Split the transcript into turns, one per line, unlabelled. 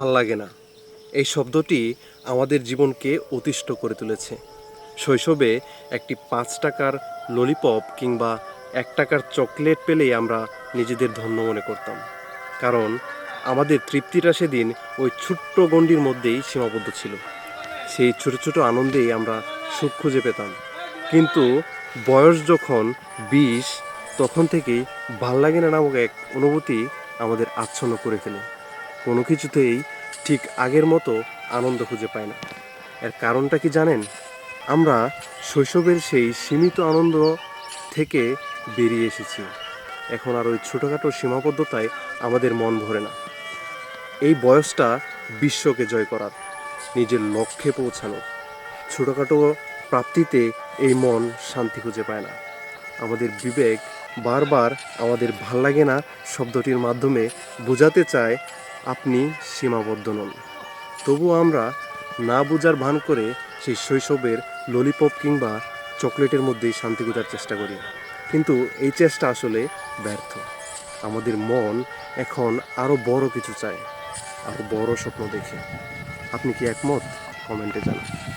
ভালো লাগে না। এই শব্দটি আমাদের জীবনকে অতিষ্ঠ করে তুলেছে। শৈশবে একটি পাঁচ টাকার ললিপপ কিংবা এক টাকার চকলেট পেলেই আমরা নিজেদের ধন্য মনে করতাম। কারণ আমাদের তৃপ্তিটা সেদিন ওই ছোট্ট গণ্ডির মধ্যেই সীমাবদ্ধ ছিল। সেই ছোট ছোট আনন্দেই আমরা সুখ খুঁজে পেতাম। কিন্তু বয়স যখন বিশ, তখন থেকেই ভালো লাগে না নামক এক অনুভূতি আমাদের আচ্ছন্ন করে ফেলে। কোনো কিছুতেই ঠিক আগের মতো আনন্দ খুঁজে পায় না। এর কারণটা কি জানেন? আমরা শৈশবের সেই সীমিত আনন্দ থেকে বেরিয়ে এসেছি। এখন আর ওই ছোটোখাটো সীমাবদ্ধতায় আমাদের মন ভরে না। এই বয়সটা বিশ্বকে জয় করার, নিজের লক্ষ্যে পৌঁছানোর ছোটোখাটো প্রাপ্তিতে এই মন শান্তি খুঁজে পায় না। আমাদের বিবেক বারবার আমাদের ভালো লাগে না শব্দটির মাধ্যমে বোঝাতে চায় আপনি সীমাবদ্ধ নন। তবুও আমরা না বোঝার ভান করে সেই শৈশবের ললিপপ কিংবা চকলেটের মধ্যেই শান্তি খোঁজার চেষ্টা করি। কিন্তু এই চেষ্টা আসলে ব্যর্থ। আমাদের মন এখন আরও বড় কিছু চায় আরও বড় স্বপ্ন দেখে। আপনি কি একমত? কমেন্টে জানান।